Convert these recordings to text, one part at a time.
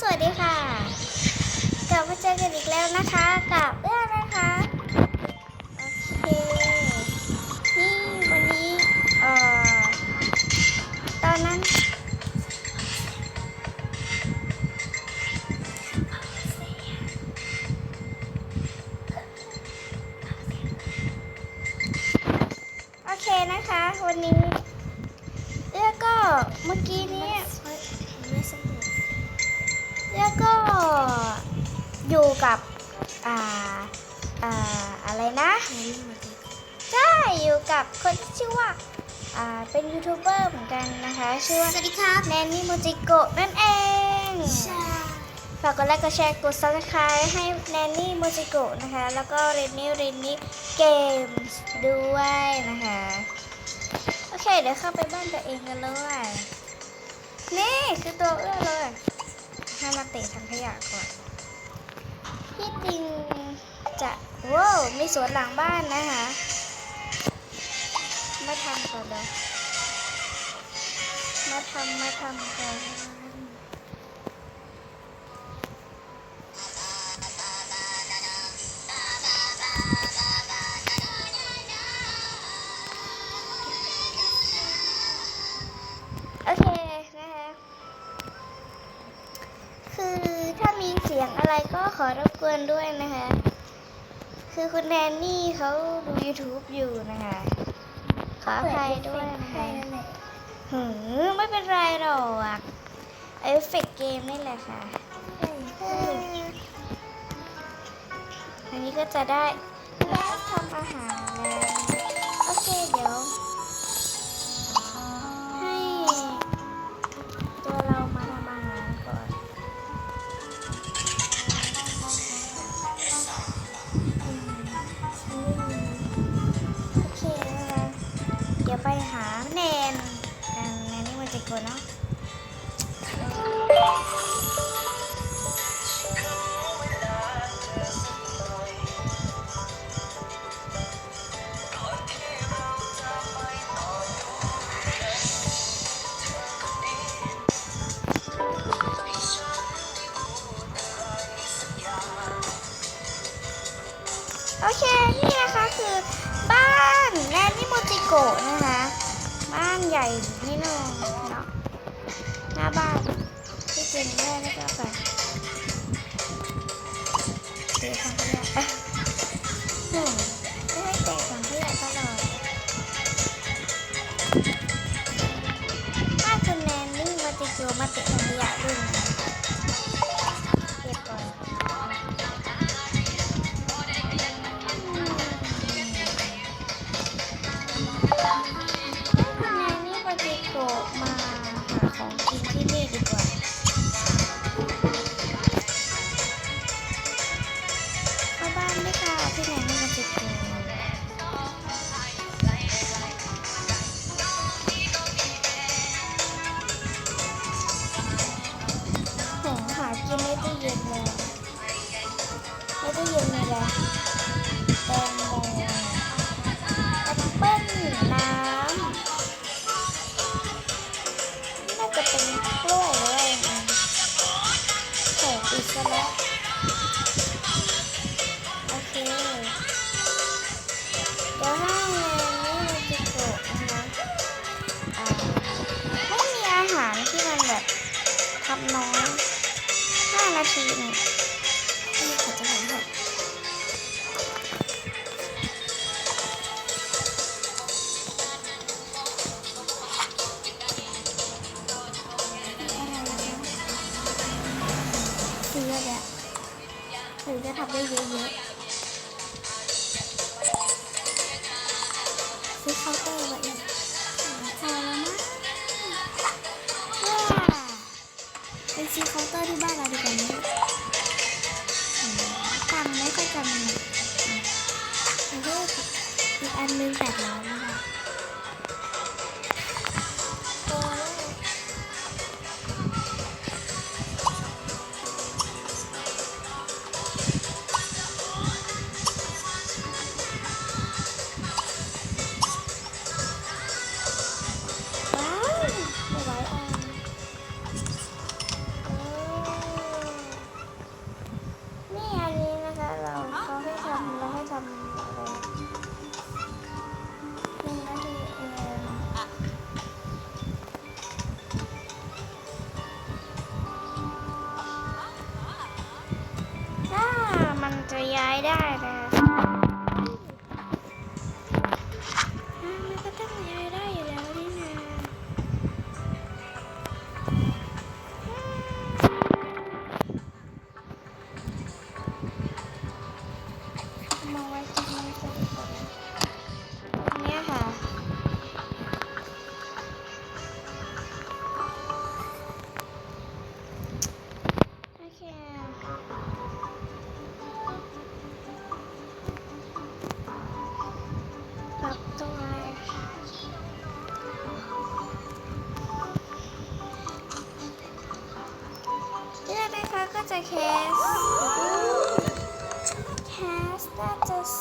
สวัสดีค่ะ กลับมาเจอกันอีกแล้วนะคะกับเอื้อนะคะ โอเค นี่วันนี้เอ่อตอนนั้น โอเคนะคะ วันนี้ เอื้อก็เมื่อกี้นี้ เอื้อก็อยู่กับอ่าอ่าอะไรนะใช่อยู่กับคนที่ชื่อว่าอ่าเป็นยูทูบเบอร์เหมือนกันนะคะชื่อว่าสวัสดีครับแนนนี่โมจิโกะนั่นเองฝากกดไลค์กดแชร์กดซับสไครต์ให้แนนนี่โมจิโกะนะคะ แล้วก็เรนนี่เรนนี่เกมด้วยนะคะ โอเค เดี๋ยวเข้าไปบ้านตัวเองกันเลยนี่คือตัวเอื้อเลยให้มา เตะถังขยะก่อนพี่จริงจะว้าวมีสวนหลังบ้านนะคะมาทำก่อนเลยมาทำมาทำก่อน คือคุณแนนนี่เขาดู YouTube อยู่นะคะขออภัยด้วยนะคะหืมไม่เป็นไรหรอกเอฟเฟกเกมนี่แหละค่ะอันนี้ก็จะได้แล้วทำอาหารแล้ว โอเคเดี๋ยว จะกนะโอเคนี่นะคะคือบ้านแนนนี่โมจิโกะนะคะ บ้านใหญ่นิดนึงเนาะ หน้าบ้านที่เป็นแม่แล้วก็ไปเปิด ซื้อเคาน์เตอร์ที่บ้านเราดีกว่าไหมตังไม่ค่อยจะมีแล้วก็อีกอันนึงแปดร้อย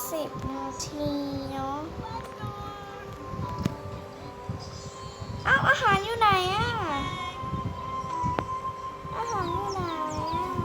สิบนาทีเนาะเอ้าอาหารอยู่ไหนอะอาหารอยู่ไหนอะ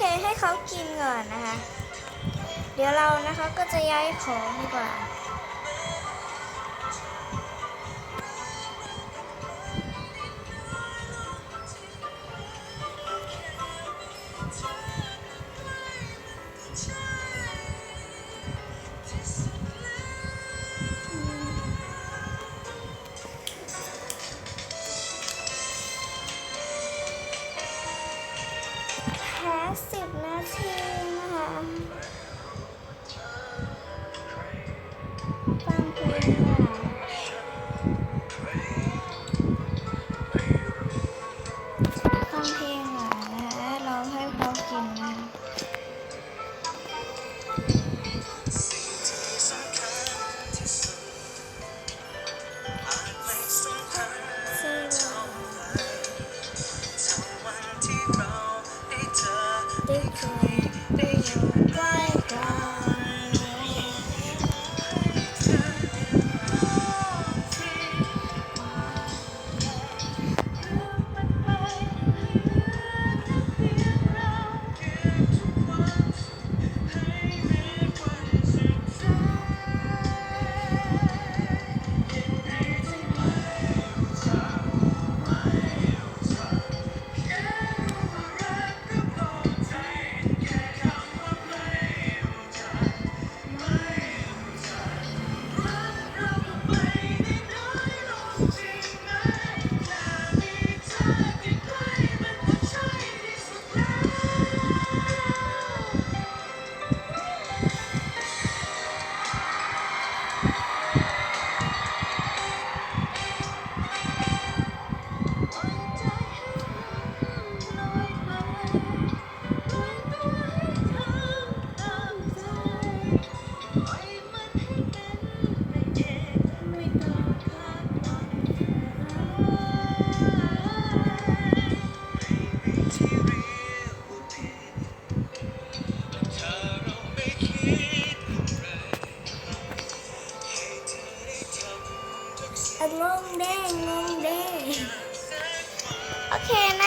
เคให้เขากินก่อนนะคะ เดี๋ยวเรานะคะก็จะย้ายของดีกว่า Thank you.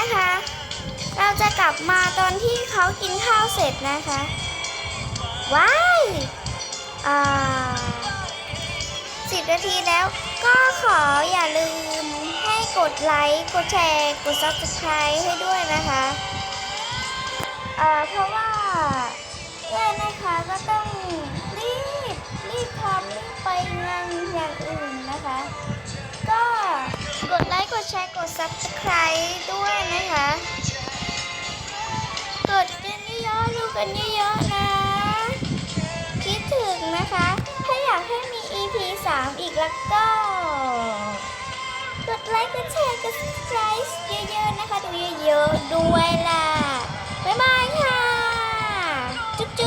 นะคะ เราจะกลับมาตอนที่เขากินข้าวเสร็จนะคะ ว้ายอ่าสิบนาทีแล้วก็ขออย่าลืมให้กดไลค์ กดแชร์ กด subscribe ให้ด้วยนะคะเอ่อเพราะว่าเลยนะคะก็ต้องรีบ รีบทำรีบไปงานอย่างอื่นนะคะ ก็ กดไลค์ กดแชร์ กด subscribe ด้วยนะคะ กดกันเยอะๆดูกันเยอะๆนะ คิดถึงนะคะ ถ้าอยากให้มี EP 3 อีกแล้วก็ กดไลค์ กดแชร์ กด subscribe เยอะๆนะคะ ดูเยอะๆด้วยล่ะ บ๊ายบายค่ะ